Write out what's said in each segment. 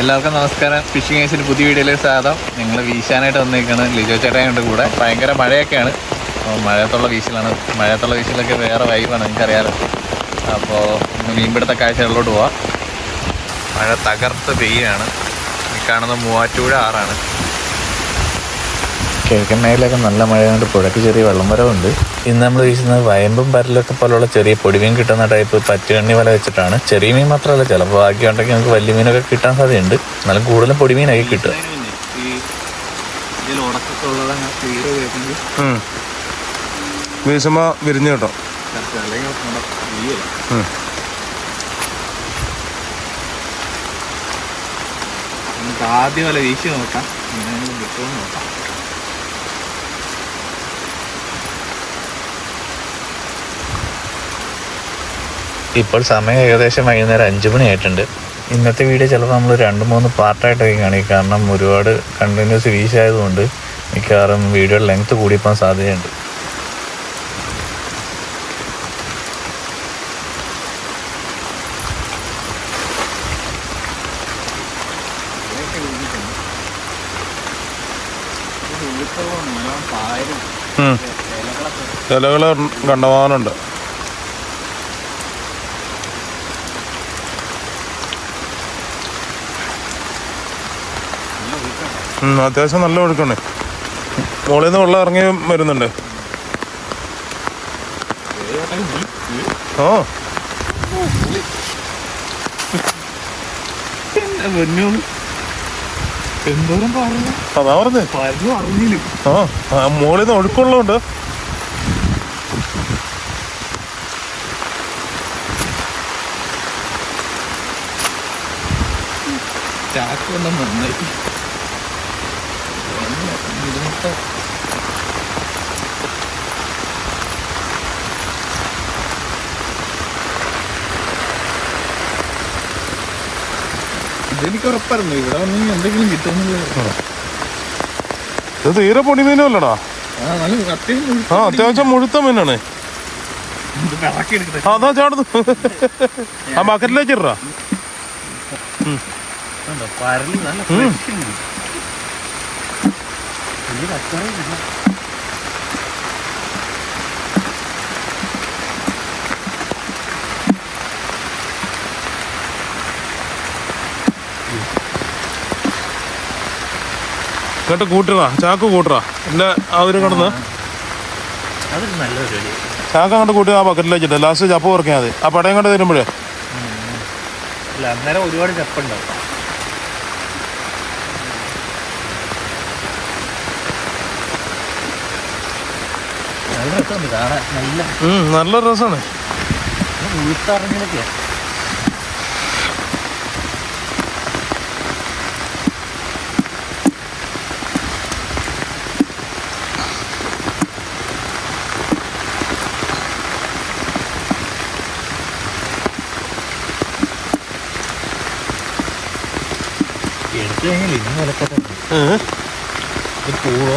എല്ലാവർക്കും നമസ്കാരം. ഫിഷിംഗ് ഏസിന്റെ പുതിയ വീഡിയോയിലേക്ക് സ്വാഗതം. നിങ്ങൾ വീശാനായിട്ട് വന്നിരിക്കുകയാണ് ലിജോ ചേട്ടായുണ്ട് കൂടെ. ഭയങ്കര മഴയൊക്കെയാണ്. അപ്പോൾ മഴയത്തുള്ള വീശിലാണ്. മഴയത്തുള്ള വീശിലൊക്കെ വേറെ വൈബാണ് നിങ്ങൾക്കറിയാലോ. അപ്പോൾ മീൻപിടുത്ത കാഴ്ചകളിലോട്ട് പോവാം. മഴ തകർത്ത് പെയ്യാണ്. ഈ കാണുന്ന മൂവാറ്റുപുഴ ആറാണ്. കിഴക്കൻ മേഖലയൊക്കെ നല്ല മഴയുണ്ട് പുഴയ്ക്ക് ചെറിയ വെള്ളം വരവുണ്ട്. ഇന്ന് നമ്മൾ വീശുന്നത് വയമ്പും പരലൊക്കെ പോലുള്ള ചെറിയ പൊടിമീൻ കിട്ടുന്ന ടൈപ്പ് പറ്റുകണ്ണി വല വെച്ചിട്ടാണ്. ചെറിയ മീൻ മാത്രമല്ല ചിലപ്പോൾ ബാക്കിയുണ്ടെങ്കിൽ നമുക്ക് വലിയ മീനൊക്കെ കിട്ടാൻ സാധ്യതയുണ്ട്. എന്നാലും കൂടുതലും പൊടിമീനൊക്കെ കിട്ടുക. വീശുമ്പോ വിരിഞ്ഞു കേട്ടോ. നമുക്ക് ആദ്യം വല്ല വീശി നോക്കാം. നോക്കാം. ഇപ്പോൾ സമയം ഏകദേശം വൈകുന്നേരം അഞ്ച് മണിയായിട്ടുണ്ട്. ഇന്നത്തെ വീഡിയോ ചിലപ്പോൾ നമ്മൾ രണ്ട് മൂന്ന് പാർട്ടായിട്ടൊക്കെ കാണിക്കും. കാരണം ഒരുപാട് കണ്ടിന്യൂസ് വീശായതുകൊണ്ട് മിക്കവാറും വീഡിയോ ലെങ്ത് കൂടിപ്പോകാൻ സാധ്യതയുണ്ട്. ഇലകൾ കണ്ടമാനുണ്ട് അത്യാവശ്യം നല്ല ഒഴുക്കുണ്ട് മുകളിൽ നിന്ന് വെള്ളം ഇറങ്ങി വരുന്നുണ്ട്. ഓ. അതാ പറഞ്ഞേ. ആ മുകളിൽ നിന്ന് ഒഴുക്കുള്ളതുകൊണ്ട് ചാക്കൊന്നും നന്നായിട്ട് നന്നായി. ഇതിനൊക്കെ ഇതെനിക്ക് ഉറപ്പായിരുന്നു ഇവിടെ വന്നെങ്കിൽ എന്തെങ്കിലും കിട്ടുമെന്നുള്ളത് ഇത് തീരെ പൊടി മീനും അല്ലടാ ആ നല്ല അത്യാവശ്യം മുഴുത്ത മീനാണ് അതാ ചാടുന്നു ആ ബക്കറ്റിലേക്ക് ഇടാ വലിയ കച്ചവടമില്ല. എന്നിട്ട് കൂട്ടുക ചാക്ക് കൂട്ടുക എന്റെ അവർ കിടന്ന്. അതൊരു നല്ലൊരു ചാക്ക് അങ്ങോട്ട് കൂട്ടി ആ ബക്കറ്റിലേക്ക് ഇട്ട് ലാസ്റ്റ് ചപ്പ് കുറയ്ക്കാൻ മതി. ആ പടയും കണ്ട് തരുമ്പോഴേ. അല്ല അന്നേരം ഒരുപാട് ചെപ്പുണ്ടാവും. നല്ല രസമാണ് എടുത്തു കഴിഞ്ഞാൽ ഇന്ന് വിലക്കട്ടെ ഇത് പൂവോ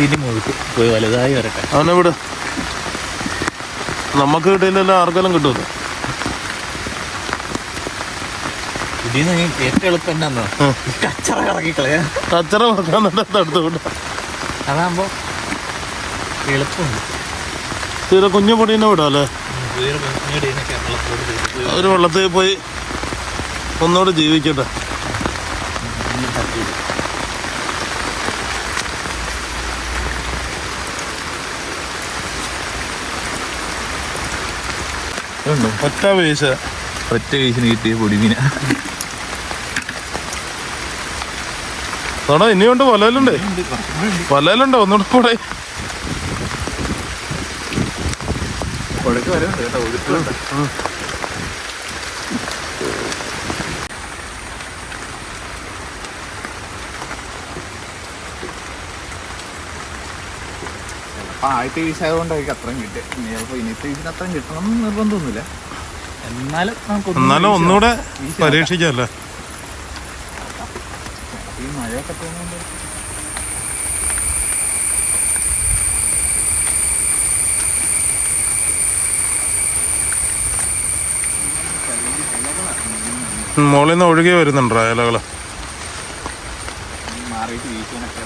ഇതിന് മുഴുക്ക് പോയി വലുതായി വരട്ടെ അവനെ വിട് നമുക്ക് കിട്ടിയില്ലല്ലോ ആർക്കെല്ലാം കിട്ടുമല്ലോ ഇതിന്ന് ഏറ്റവും എളുപ്പം എന്നാന്നോ കച്ചറ കറക്കി കളയാ കച്ചറ അതാകുമ്പോ എളുപ്പമുണ്ട് തീരെ കുഞ്ഞു പൊടീനെ വിടാല്ലേ ഒരു വെള്ളത്തിൽ പോയി ഒന്നുകൂടെ ജീവിക്കട്ടെ ഒറ്റ വീശ ഒറ്റ വീശിന് കിട്ടിയ പൊടിമീന അതാണോ ഇനിയുണ്ട് വലയിലുണ്ട്. വലയിലുണ്ടോ ഒന്നുകൂടെ കൂടെ. വരവുണ്ട് കേട്ടോ ഒഴുക്കുണ്ട് ചിലപ്പോൾ ആദ്യത്തെ വീശായതുകൊണ്ടായിരിക്കും അത്രയും കിട്ടുക ചിലപ്പോൾ ഇനിയത്തെ വീശിന് അത്രയും കിട്ടണം എന്ന് നിർബന്ധമൊന്നുമില്ല. എന്നാലും നമുക്ക് എന്നാലും ഒന്നുകൂടെ പരീക്ഷിക്കല്ലേ ഈ മഴയൊക്കെ തോന്നുന്നുണ്ട് ഉം, മുകളിൽ നിന്ന് ഒഴുകി വരുന്നുണ്ടോ ഇലകൾ മാറിയിട്ട് വീശാനൊക്കെ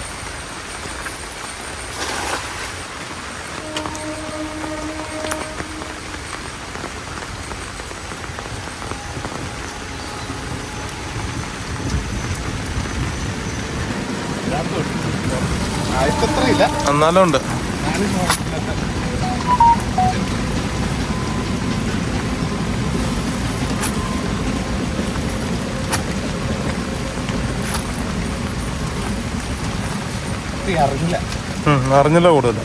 എന്നാലും ഉണ്ട് അറിഞ്ഞില്ല. കൂടുതൽ അറിഞ്ഞില്ല കൂടുതൽ.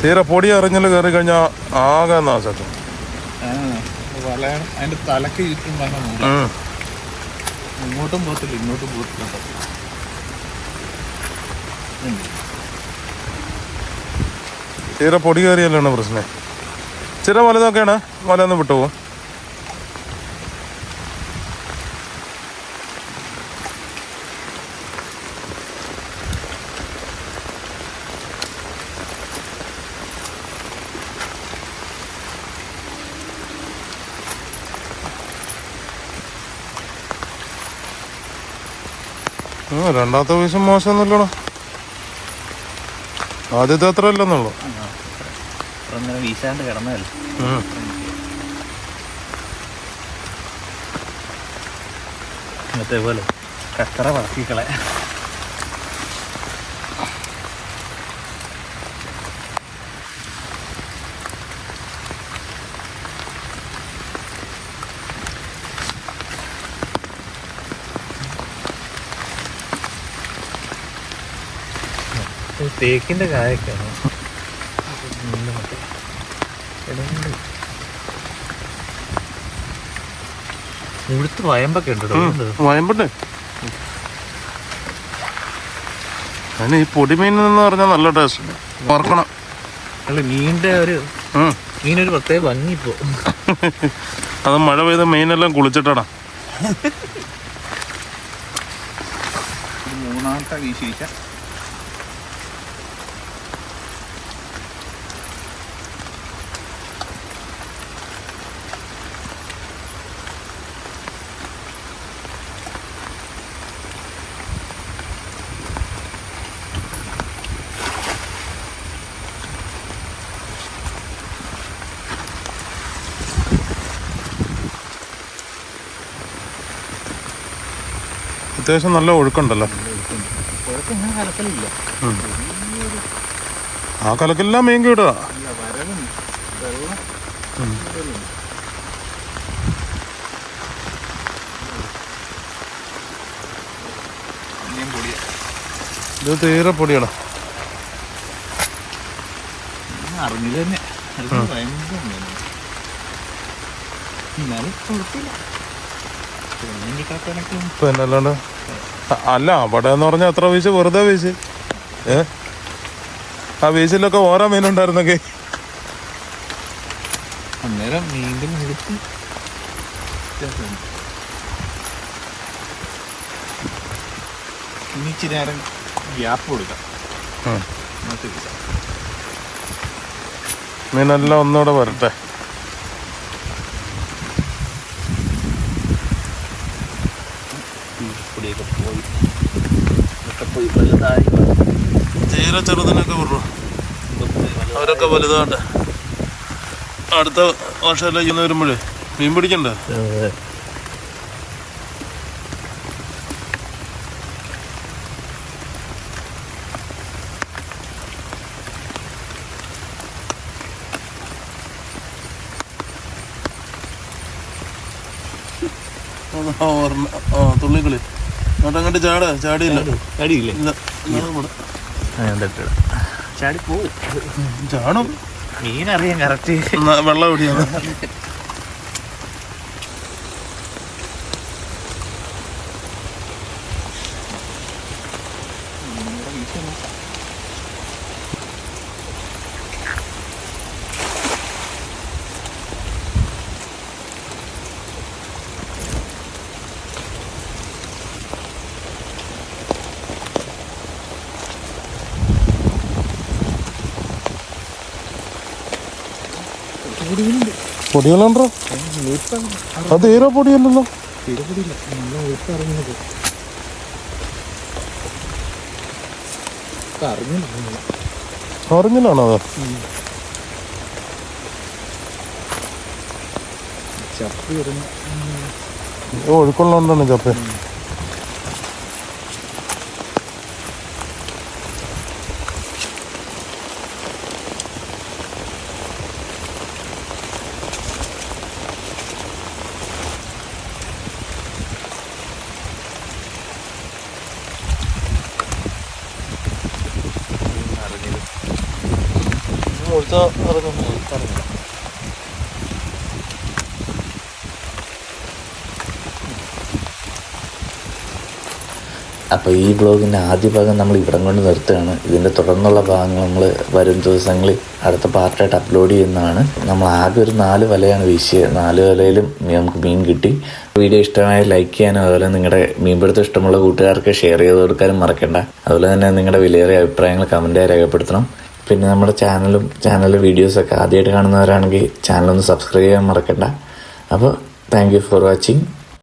തീരെ പൊടി അറിഞ്ഞില്ല കയറി കഴിഞ്ഞാ ആകെ നാശക്കും അതിന്റെ തലക്ക് ചുറ്റും. ഇങ്ങോട്ടും പോകത്തില്ല ഇങ്ങോട്ടും പോകത്തില്ല. തീരെ പൊടി കയറിയല്ലാണ് പ്രശ്നം. ചില വലുതൊക്കെയാണ്. വലയൊന്ന് വിട്ടുപോകും രണ്ടാമത്തെ വീശം മോശമൊന്നുമില്ലടോ. ആദ്യത്തെ അത്ര അല്ലെന്നുള്ളു. അങ്ങനെ വീശാണ്ട് കിടന്നതല്ലേ. ഇന്നത്തെ പോലെ കത്തറ വളർത്തിക്കളെ. തേക്കിന്റെ കായൊക്കെയാണ്. മുഴുത്ത് വയമ്പൊക്കെ ഉണ്ട്. വയമ്പുണ്ട്. അതിന് ഈ പൊടിമീൻ എന്ന് പറഞ്ഞാൽ നല്ല ടേസ്റ്റ് വറക്കണം. അല്ല മീനിന്റെ ഒരു. മീനൊരു പ്രത്യേക ഭംഗി ഇപ്പോ. അത് മഴ പെയ്ത മീനെല്ലാം കുളിച്ചിട്ടടാ. മൂന്നാമത്തെ വീശീച്ച അത്യാവശ്യം നല്ല ഒഴുക്കുണ്ടല്ലോ. ആ കലക്കെല്ലാം മീൻ കിട്ടുക ഇത് തീരെ പൊടിയടാ അറിഞ്ഞില്ല തന്നെ. എന്നാലും കുഴപ്പമില്ല. പിന്നെ അല്ലാണ്ട്? അല്ല അവിടെ എന്ന് പറഞ്ഞാൽ എത്ര വീശ് വെറുതെ വീശ്. ഏ? ആ വീശിലൊക്കെ ഓരോ മീനുണ്ടായിരുന്നൊക്കെ. അന്നേരം മീന്റെ. ഇനി ഇച്ചിരി നേരം ഗ്യാപ്പ് കൊടുക്കാം. മീനെല്ലാം ഒന്നുകൂടെ വരട്ടെ. പോയി. ഇതൊക്കെ പോയി വലുതായി. തീരെ ചെറുതിനൊക്കെ വിടൂ. അവരൊക്കെ വലുതാണ്ട് അടുത്ത വർഷമല്ലേ ഇന്ന് വരുമ്പോഴേ മീൻ പിടിക്കണ്ട. ആ തുള്ളിക്കളി. അങ്ങോട്ട് ചാട ചാടിയില്ല. ചാടി കറക്റ്റ് വെള്ളം എവിടെയാണ് പൊടികളുണ്ടോ അത് തീരെ പൊടിയല്ലല്ലോ. ഒറിജിനാണോ അത്? ചപ്പി. വരുന്ന 사라졌네. 사라졌네. അപ്പോൾ ഈ ബ്ലോഗിന്റെ ആദ്യ ഭാഗം നമ്മൾ ഇവിടം കൊണ്ട് നിർത്തുകയാണ്. ഇതിന്റെ തുടർന്നുള്ള ഭാഗങ്ങൾ നമ്മൾ വരും ദിവസങ്ങളിൽ അടുത്ത പാർട്ടായിട്ട് അപ്ലോഡ് ചെയ്യുന്നതാണ്. നമ്മൾ ആകെ ഒരു നാല് വലയാണ് വീശിയത് നാല് വലയിലും നമുക്ക് മീൻ കിട്ടി. വീഡിയോ ഇഷ്ടമായ ലൈക്ക് ചെയ്യാനും അതുപോലെ നിങ്ങളുടെ മീൻപിടുത്തം ഇഷ്ടമുള്ള കൂട്ടുകാർക്ക് ഷെയർ ചെയ്ത് കൊടുക്കാനും മറക്കണ്ട. അതുപോലെ തന്നെ നിങ്ങളുടെ വിലയേറിയ അഭിപ്രായങ്ങൾ കമന്റായി രേഖപ്പെടുത്തണം. പിന്നെ നമ്മുടെ ചാനലും ചാനലിലെ വീഡിയോസൊക്കെ ആദ്യമായിട്ട് കാണുന്നവരാണെങ്കിൽ ചാനലൊന്ന് സബ്സ്ക്രൈബ് ചെയ്യാൻ മറക്കണ്ട. അപ്പോൾ താങ്ക് യു ഫോർ വാച്ചിങ്